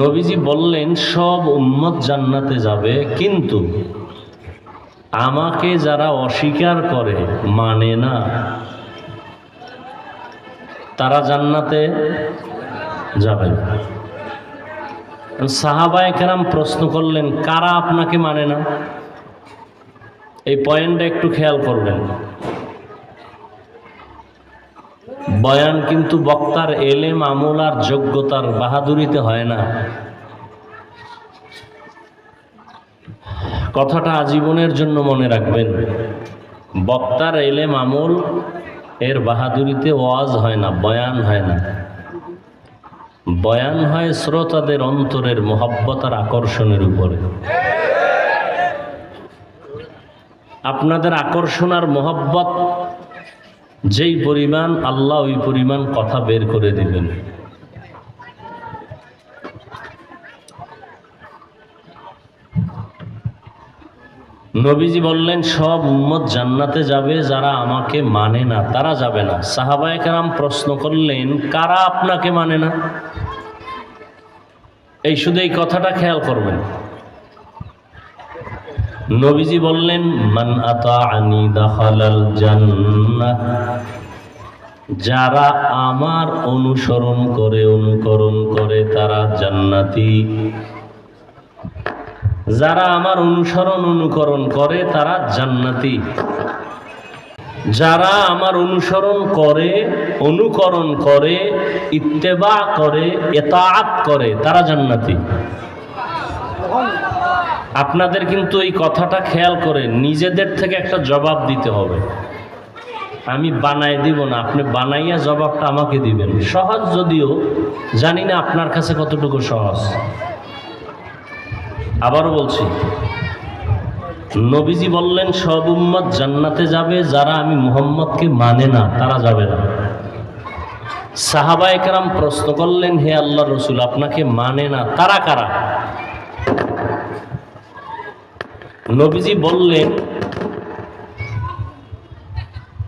নবীজি বললেন, সব উম্মত জান্নাতে যাবে, কিন্তু আমাকে যারা অস্বীকার করে মানে না, তারা জান্নাতে যাবে সাহাবায়ে কেরাম প্রশ্ন করলেন, কারা আপনাকে মানে না? এই পয়েন্টটা একটু খেয়াল করবেন। বয়ান কিন্তু বক্তার এলেম, আমল আর যোগ্যতার বাহাদুরিতে হয় না। কথাটা আজীবনের জন্য মনে রাখবেন, বক্তার এলেম, আমল এর বাহাদুরিতে ওয়াজ হয় না, বয়ান হয় না। বয়ান হয় শ্রোতাদের অন্তরের মোহাব্বত আর আকর্ষণের উপরে। আপনাদের আকর্ষণ আর মোহাব্বত যেই পরিমাণ আল্লাহ ওই পরিমাণ কথা বের করে দিবেন নবীজি বললেন, সব উম্মত জান্নাতে যাবে, যারা আমাকে মানে না, তারা যাবে না। সাহাবায় কেরাম প্রশ্ন করলেন, কারা আপনাকে মানে না? এই শুধু এই কথাটা খেয়াল করবেন। নবীজি বললেন, মান আতাআনি দাখালাল জান্নাহ। যারা আমার অনুসরণ করে, অনুকরণ করে, তারা জান্নাতি। যারা আমার অনুসরণ, অনুকরণ করে, তারা জান্নাতি। যারা আমার অনুসরণ করে, অনুকরণ করে, ইত্তেবা করে এতাআত করে, তারা জান্নাতি। আপনাদের কিন্তু এই কথাটা খেয়াল করে নিজেদের থেকে একটা জবাব দিতে হবে। আমি বানাই দিব না, আপনি বানাইয়া জবাবটা আমাকে দিবেন। সহজ যদিও, জানি না আপনার কাছে কতটুকু সহজ। আবারও বলছি, নবীজি বললেন, সব উম্মত জান্নাতে যাবে, যারা আমি মুহাম্মদকে মানে না, তারা যাবে না। সাহাবা একরাম প্রশ্ন করলেন, হে আল্লাহ রসুল, আপনাকে মানে না, তারা কারা? নবীজি বললেন,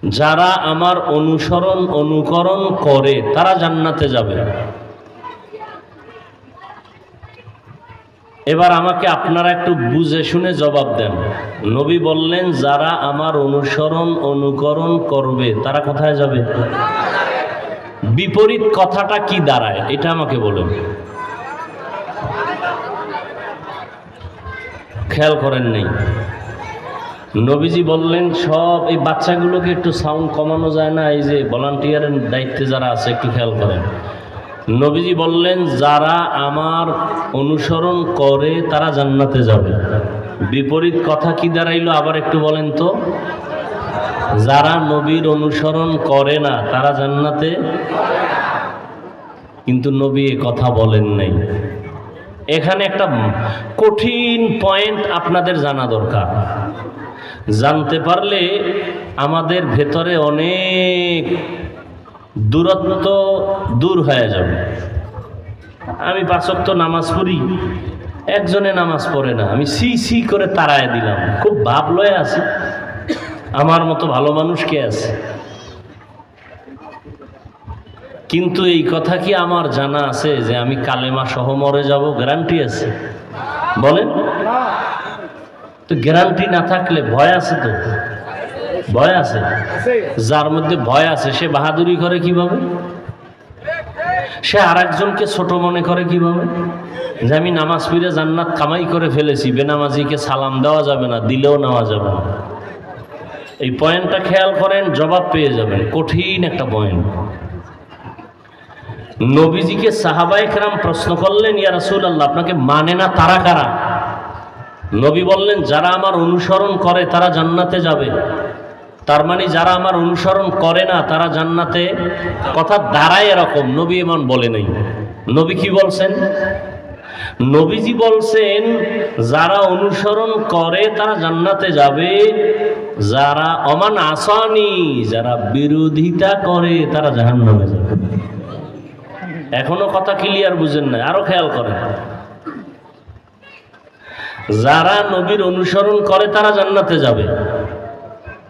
যারা আমার অনুসরণ, অনুকরণ করে, তারা জান্নাতে যাবে। এবার আমাকে আপনারা একটু বুঝে শুনে জবাব দেন। নবী বললেন, যারা আমার অনুসরণ, অনুকরণ করবে, তারা কোথায় যাবে? বিপরীত কথাটা কি দাঁড়ায়? এটা আমাকে বলেন। খেয়াল করেন নেই। নবীজি বললেন, সব এই বাচ্চাগুলোকে একটু সাউন্ড কমানো যায় না, এই যে ভলান্টিয়ারের দায়িত্বে যারা আছে, একটু খেয়াল করেন। নবীজি বললেন, যারা আমার অনুসরণ করে, তারা জান্নাতে যাবে। বিপরীত কথা কি দাঁড়াইলো আবার একটু বলেন তো? যারা নবীর অনুসরণ করে না, তারা জান্নাতে? কিন্তু নবী কথা বলেন নাই। এখানে একটা কঠিন পয়েন্ট আপনাদের জানা দরকার। জানতে পারলে আমাদের ভেতরে অনেক দূরত্ব দূর হয়ে যাবে। আমি পাঁচক্ত নামাজ পড়ি, একজনে নামাজ পড়ে না। আমি সি সি করে তাড়ায় দিলাম। খুব ভাব লয়ে আছি। আমার মতো ভালো মানুষ কে আছে? কিন্তু এই কথা কি আমার জানা আছে যে আমি কালেমা সহ মরে যাব? গ্যারান্টি আছে। বলেন। তো গ্যারান্টি না থাকলে ভয় আছে তো? ভয় আছে? যার মধ্যে ভয় আছে, সে বাহাদুরি করে কীভাবে? সে আর একজনকে ছোট মনে করে কীভাবে? যে আমি নামাজ পড়ে জান্নাত কামাই করে ফেলেছি, বেনামাজিকে সালাম দেওয়া যাবে না, দিলেও নেওয়া যাবে না। এই পয়েন্টটা খেয়াল করেন, জবাব পেয়ে যাবেন। কঠিন একটা পয়েন্ট নবীজিকে সাহাবাইকরাম প্রশ্ন করলেন, ইয়া রাসূল আল্লাহ আপনাকে মানে না তারা কারা? নবী বললেন, যারা আমার অনুসরণ করে তারা জান্নাতে যাবে। তার মানে যারা আমার অনুসরণ করে না, তারা জান্নাতে কথা দাঁড়ায় এরকম, নবী এমন বলে নেই। নবী কি বলছেন? নবীজি বলছেন, যারা অনুসরণ করে তারা জান্নাতে যাবে, যারা অমান আসানি, যারা বিরোধিতা করে তারা জাহান্নামে যাবে। এখনও কথা ক্লিয়ার বুঝেন না আরও খেয়াল করেন। যারা নবীর অনুসরণ করে তারা জান্নাতে যাবে।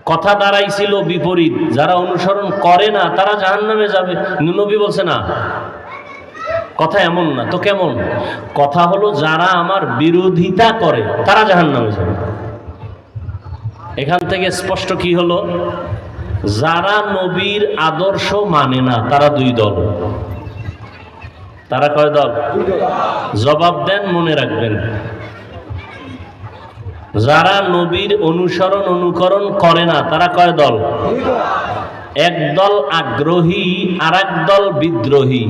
কথা দাঁড়াইছিল বিপরীত, যারা অনুসরণ করে না তারা জাহান্নামে যাবে। নবী বলছে, না, কথা এমন না, তো কেমন? কথা হলো, যারা আমার বিরোধিতা করে, তারা জাহান নামে যাবে। এখান থেকে স্পষ্ট কি হলো? যারা নবীর আদর্শ মানে না, তারা দুই দল। তারা কয় দল? জবাব দেন, মনে রাখবেন। যারা নবীর অনুসরণ, অনুকরণ করে না, তারা কয় দল? এক দল আগ্রহী আর দল বিদ্রোহী।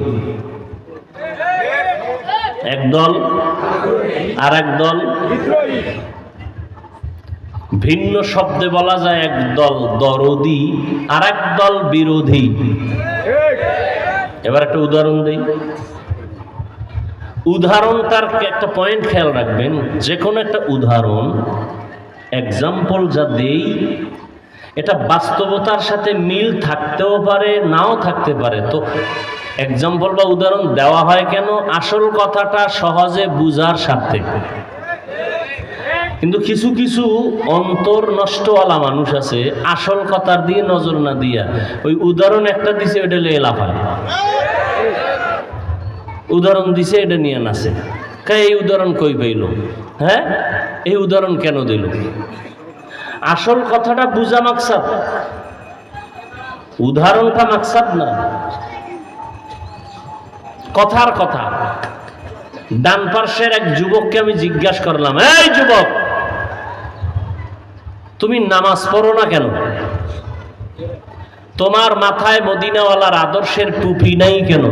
এক দল আর দল। ভিন্ন শব্দে বলা যায়, এক দল দরদি আর দল বিরোধী। এবার একটা উদাহরণ দিই। উদাহরণটার একটা পয়েন্ট খেয়াল রাখবেন যে কোনো একটা উদাহরণ এক্সাম্পল যা দেই, এটা বাস্তবতার সাথে মিল থাকতেও পারে, নাও থাকতে পারে। তো এক্সাম্পল বা উদাহরণ দেওয়া হয় কেন? আসল কথাটা সহজে বুঝার স্বার্থে কিন্তু কিছু কিছু অন্তর নষ্টওয়ালা মানুষ আছে, আসল কথার দিয়ে নজর না দিয়া, ওই উদাহরণ একটা দিছে, ওইটা লিয়ে লাফায়। উদাহরণ দিছে, এটা নিয়ে নাচে। কে এই উদাহরণ কই পাইল? হ্যাঁ? এই উদাহরণ কেন দিল? আসল কথাটা বুঝা মাকসাদ। উদাহরণটা মাকসাদ না। কথার কথা। ডান পার্শ্বের এক যুবককে আমি জিজ্ঞাসা করলাম, এই যুবক, তুমি নামাজ পড়ো না কেন? তোমার মাথায় মদিনাওয়ালার আদর্শের টুপি নাই কেন?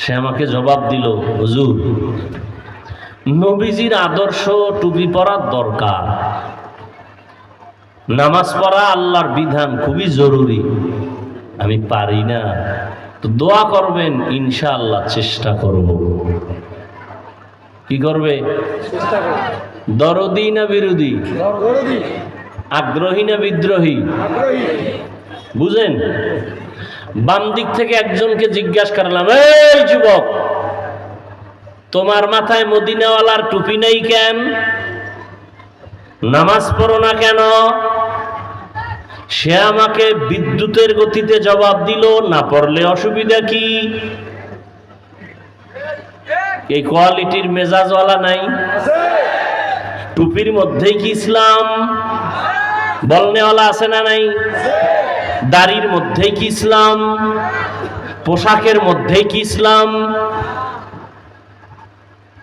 সে আমাকে জবাব দিল হুজুর নবীজির আদর্শ টুপি পরার দরকার। নামাজ পড়া আল্লাহর বিধান খুবই জরুরি। আমি পারি না। তো দোয়া করবেন ইনশাআল্লাহ চেষ্টা করব। কি করবে? দরদি না বিরোধী? আগ্রহী না বিদ্রোহী? বুঝেন? বাম দিক থেকে একজনকে জিজ্ঞাসা করলাম, এই যুবক, তোমার মাথায় মদিনাওয়ালার টুপি নেই কেন? নামাজ পড়ো না কেন? সে আমাকে বিদ্যুতের গতিতে জবাব দিল, না পড়লে অসুবিধা কি? এই কোয়ালিটির মেজাজওয়ালা নাই। টুপির মধ্যেই কি ইসলাম? বলনেওয়ালা আছে না নাই? দাড়ির মধ্যেই কি ইসলাম? পোশাকের মধ্যেই কি ইসলাম?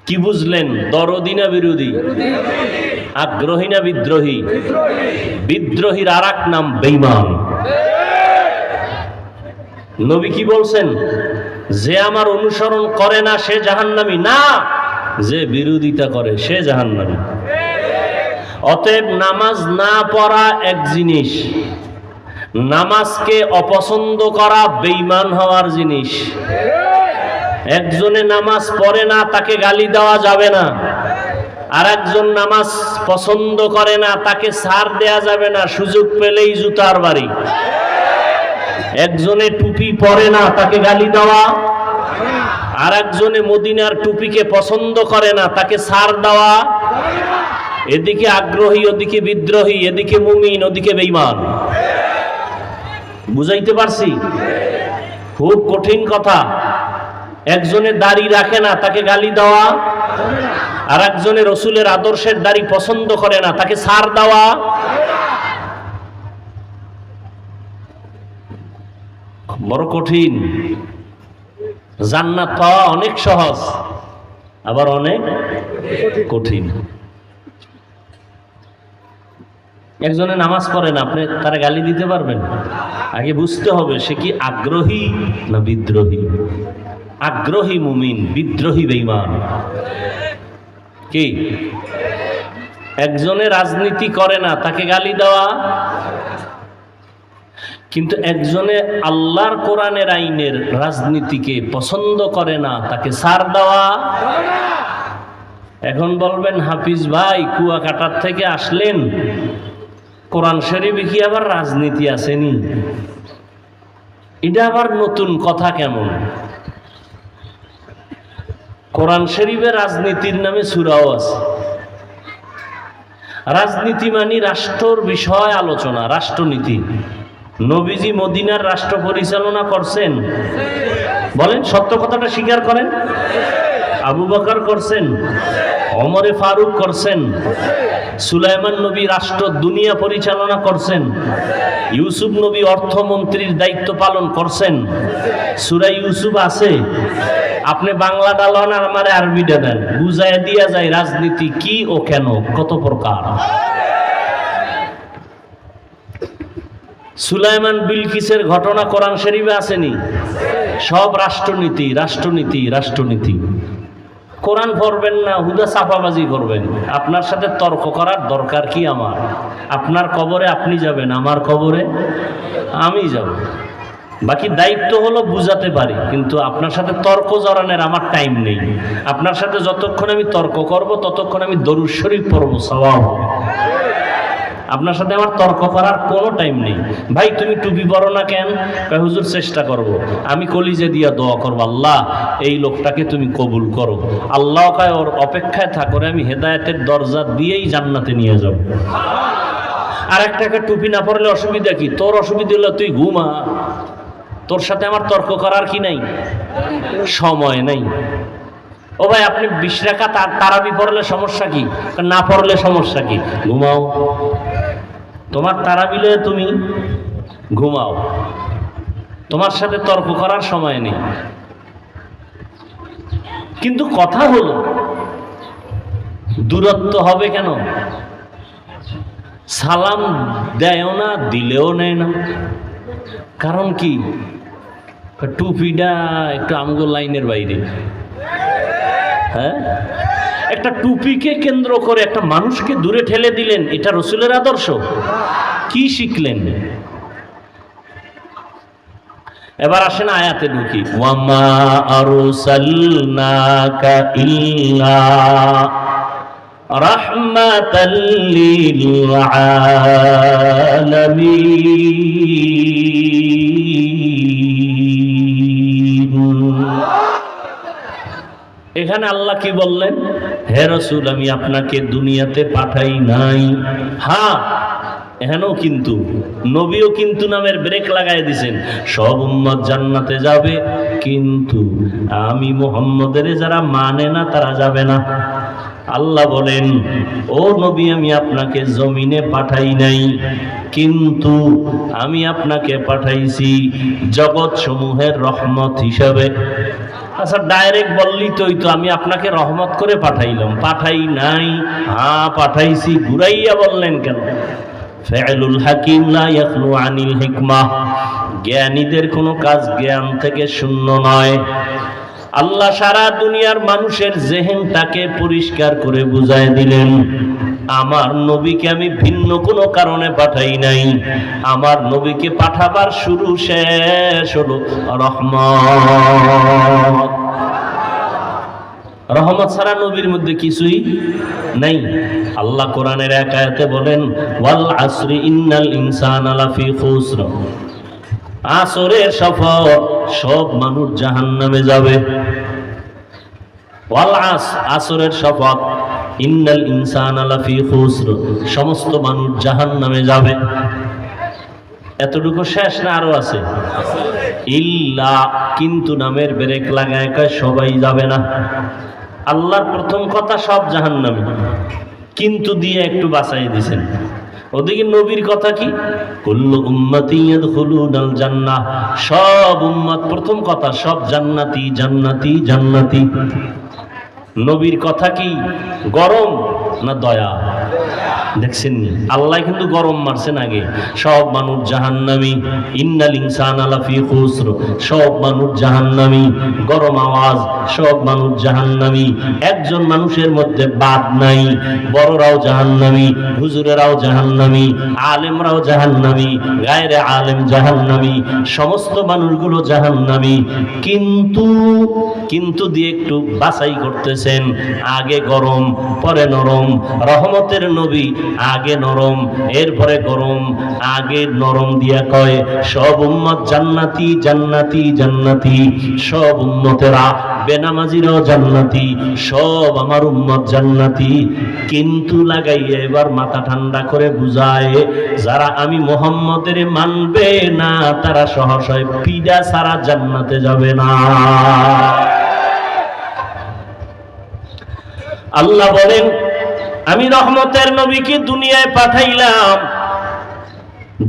কি বুঝলেন? দরদি না বিরোধী? আগ্রহী না বিদ্রোহী? বিদ্রোহীর আর এক নাম বেইমান নবী কি বলছেন? যে আমার অনুসরণ করে না, সে জাহান্নামী। না, যে বিরোধিতা করে, সে জাহান্নামী। অতএব নামাজ না পড়া এক জিনিস। নামাজকে অপছন্দ করা বেইমান হওয়ার জিনিস। একজনে নামাজ পড়ে না, তাকে গালি দেওয়া যাবে না। আর একজন নামাজ পছন্দ করে না, তাকে সার দেয়া যাবে না, সুযোগ পেলেই জুতার বাড়ি। একজনে টুপি পরে না, তাকে গালি দেওয়া। আর একজনে মদিনার টুপিকে পছন্দ করে না, তাকে সার দেওয়া। এদিকে আগ্রহী, ওদিকে বিদ্রোহী, এদিকে মুমিন, ওদিকে বেইমান বুঝাইতে পারছি? খুব কঠিন কথা। একজনে দাড়ি রাখে না, তাকে গালি দেওয়া। আর একজনে রসুলের আদর্শের দাড়ি পছন্দ করে না, তাকে সার দেওয়া। বড় কঠিন। জান্নাত পাওয়া অনেক সহজ, আবার অনেক কঠিন। একজনে নামাজ পড়ে না, আপনি তারা গালি দিতে পারবেন? আগে বুঝতে হবে, সে কি আগ্রহী না বিদ্রোহী? আগ্রহী মুমিন, বিদ্রোহী বেইমান কি? একজনে রাজনীতি করে না, তাকে গালি দেওয়া? কিন্তু একজনে আল্লাহর কোরআনের আইনের রাজনীতিকে পছন্দ করে না, তাকে সার দেওয়া? এখন বলবেন, হাফিজ ভাই, কুয়াকাটার থেকে আসলেন। কোরআন শরীফে কি আবার রাজনীতি আসেনি? এটা আবার নতুন কথা কেমন? কোরআন শরীফে রাজনীতির নামে সুরাও আছে। রাজনীতি মানে রাষ্ট্রর বিষয় আলোচনা, রাষ্ট্রনীতি। নবীজি মদিনার রাষ্ট্র পরিচালনা করছেন। বলেন, সত্য কথাটা স্বীকার করেন? আবু বকর করছেন অমরে ফারুক করছেন, সুলাইমান নবী রাষ্ট্র দুনিয়া পরিচালনা করছেন, ইউসুফ নবী অর্থমন্ত্রীর দায়িত্ব পালন করছেন, সুরা ইউসুফ আছে, আপনি বাংলা ডালন আর আমারে আরবিটা দেন বুঝায় দিয়া যায় রাজনীতি কি ও কেন, কত প্রকার। সুলাইমান বিলকিসের ঘটনা কোরআন শরীফে আসেনি, সব রাষ্ট্রনীতি রাষ্ট্রনীতি রাষ্ট্রনীতি। কোরআন পড়বেন না, হুদা চাপাবাজি করবেন। আপনার সাথে তর্ক করার দরকার কি আমার? আপনার কবরে আপনি যাবেন, আমার কবরে আমি যাব। বাকি দায়িত্ব হলো বুঝাতে পারি, কিন্তু আপনার সাথে তর্ক জড়ানোর আমার টাইম নেই। আপনার সাথে যতক্ষণ আমি তর্ক করব, ততক্ষণ আমি দরুশ্বরী পড়ব হবে। আপনার সাথে আমার তর্ক করার কোনো টাইম নেই। ভাই, তুমি টুপি পরো না কেন? হুজুর, চেষ্টা করব। আমি কলিজে দিয়া দোয়া করব, আল্লাহ, এই লোকটাকে তুমি কবুল করো। আল্লাহ কয়, ওর অপেক্ষায় থাকরে আমি হেদায়েতের দরজা দিয়েই জান্নাতে নিয়ে যাব। আর একটাকে টুপি না পরলে অসুবিধা কি? তোর অসুবিধা হলে তুই ঘুমা। তোর সাথে আমার তর্ক করার কি নাই? সময় নাই। ও ভাই, আপনি বিশ রেখা তার তারাবি পড়লে সমস্যা কি? না পড়লে সমস্যা কি? ঘুমাও। তোমার তারাবিলে তুমি ঘুমাও। তোমার সাথে তর্ক করার সময় নেই। কিন্তু কথা হলো, দূরত্ব হবে কেন? সালাম দেয়ও না, দিলেও নেয় না। কারণ কি? টুপিটা একটু আমগো লাইনের বাইরে। হ্যাঁ? একটা টুপিকে কেন্দ্র করে একটা মানুষকে দূরে ঠেলে দিলেন, এটা রসুলের আদর্শ? কি শিখলেন? এবার আসেন আয়াতে ঢুকি। ওয়ামা আলামিন। এখানে আল্লাহ কি বললেন? হে রসুল, আমি আপনাকে দুনিয়াতে পাঠাই নাই। হ্যাঁ এখানেও কিন্তু, নবীও কিন্তু নামের ব্রেক লাগাই দিছেন। সব উম্মত জান্নাতে যাবে, কিন্তু আমি মোহাম্মদের যারা মানে না, তারা যাবে না। আল্লাহ বলেন, ও নবী, আমি আপনাকে জমিনে পাঠাই নাই, কিন্তু আমি আপনাকে পাঠাইছি জগৎ সমূহের রহমত হিসাবে। আচ্ছা ডাইরেক্ট বললি তো তো আমি আপনাকে রহমত করে পাঠাইলাম। পাঠাই নাই। হ্যাঁ পাঠাইছি, ঘুরাইয়া বললেন কেন? ফেলুল হাকিম না ইয়াখলু আনিল হিকমা। জ্ঞানীদের কোনো কাজ জ্ঞান থেকে শূন্য নয়। আল্লাহ সারা দুনিয়ার মানুষের জেহেনটাকে পরিষ্কার করে বুঝায় দিলেন। আমার নবীকে আমি ভিন্ন কোনো কারণে পাঠাই নাই। আমার নবীকে পাঠাবার শুরু শেষ হলো রহমত। রহমত ছাড়া নবীর মধ্যে কিছুই নাই। আল্লাহ কোরআনের এক আয়াতে বলেন, ওয়াল আসরি ইন্নাল ইনসানা লাফি খুসর। আসরের সফর, সব মানুষ জাহান্নামে যাবে। ওয়াল আস, আসরের শপথ ইন্নাল ইনসান লাফি খুসর। সমস্ত মানুষ জাহান্নামে যাবে। এতটুকু শেষ না আরও আছে? ইল্লা, কিন্তু নামের ব্রেক লাগায় কয়, সবাই যাবে না। আল্লাহর প্রথম কথা সব জাহান্নামে। কিন্তু দিয়ে একটু বাঁচাই দিছেন। ওদিকে নবীর কথা কি? কুল্লু উম্মতি ইয়াদখুলুনাল জান্নাহ। সব উম্মত প্রথম কথা, সব জান্নাতি জান্নাতি জান্নাতি। নবীর কথা কি? গরম না দয়া? দেখছেন আল্লাহ কিন্তু গরম মারছেন আগে। সব মানুষ জাহান্নামি। ইন্নাল ইনসান আলাফি খুসর। সব মানুষ জাহান্নামি। গরম আওয়াজ। সব মানুষ জাহান্নামি। একজন মানুষের মধ্যে বাদ নাই। বড়রাও জাহান্নামি। হুজুরেরাও জাহান্নামি। আলেমরাও জাহান্নামি। গায়রে আলেম জাহান্নামি। সমস্ত মানুষগুলো জাহান্নামি। কিন্তু কিন্তু দিয়ে একটু বাছাই করতেছেন। আগে গরম, পরে নরম। রহমতের নবী আগে নরম, এরপরে গরম। আগে নরম দিয়া কয়, সব উম্মত জান্নাতি জান্নাতি জান্নাতি। সব উম্মতেরা বেনামাজিরাও জান্নাতি, সব আমার উম্মত জান্নাতি। কিন্তু লাগাইয়া এবার মাথা ঠান্ডা করে বুঝায়, যারা আমি মোহাম্মদের মানবে না, তারা সহসয় পিডা সারা জান্নাতে যাবে না। আল্লাহ বলেন আমি রহমতের নবীকে দুনিয়ায় পাঠাইলাম।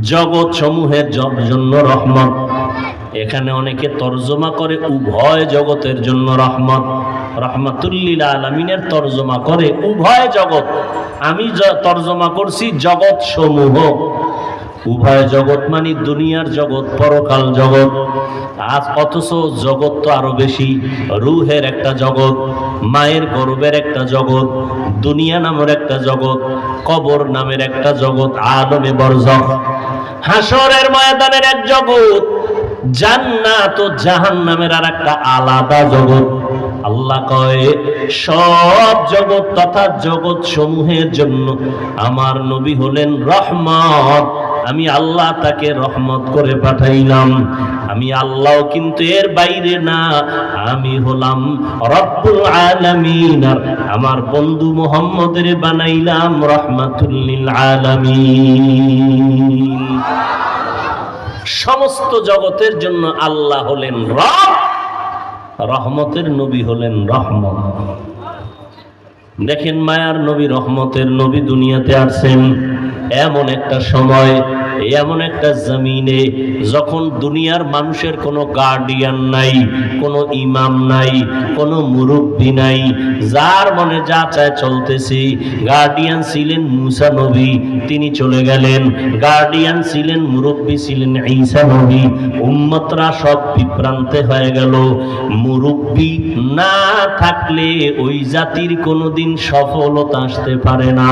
জগৎ সমূহের জন্য রহমত। এখানে অনেকে তর্জমা করে, উভয় জগতের জন্য রহমত। রহমাতুল্লিল আলমিনের তর্জমা করে, উভয় জগৎ। আমি তর্জমা করছি জগৎ সমূহ উভয় জগৎ মানে দুনিয়ার জগৎ, পরকাল জগৎ। আজ অথচ জগৎ তো আরও বেশি, রুহের একটা জগৎ, মায়ের গর্বের একটা জগৎ, দুনিয়া নামের একটা জগৎ, কবর নামের একটা জগৎ আলমে বরজখ হাসরের ময়দানের এক জগৎ, জান্নাত ও জাহান্নামের আর একটা আলাদা জগৎ। আল্লাহ কয়, সব জগৎ তথা জগৎ সমূহের জন্য আমার নবী হলেন রহমত। আমি আল্লাহ তাকে রহমত করে পাঠাইলাম। আমি আল্লাহ কিন্তু এর বাইরে না। আমি হলাম রব্বুল আলামিন আমার বন্ধু মোহাম্মদের বানাইলাম রহমাতুল্লিল আলামিন। সমস্ত জগতের জন্য আল্লাহ হলেন রব, রহমতের নবী হলেন রহমত। দেখেন মায়ার নবী, রহমতের নবী দুনিয়াতে আসেন। এমন একটা সময় এমন একটা জমিনে যখন দুনিয়ার মানুষের কোনো গার্ডিয়ান নাই, কোনো ইমাম নাই, কোনো মুরব্বী নাই, যার মনে যা চায় চলতেছে গার্ডিয়ান ছিলেন মুসা নবী, তিনি চলে গেলেন। গার্ডিয়ান ছিলেন মুরব্বী ছিলেন ঈসা নবী, উম্মতরা সব বিভ্রান্তে হয়ে গেল। মুরব্বী না থাকলে ওই জাতির কোনোদিন সফলতা আসতে পারে না।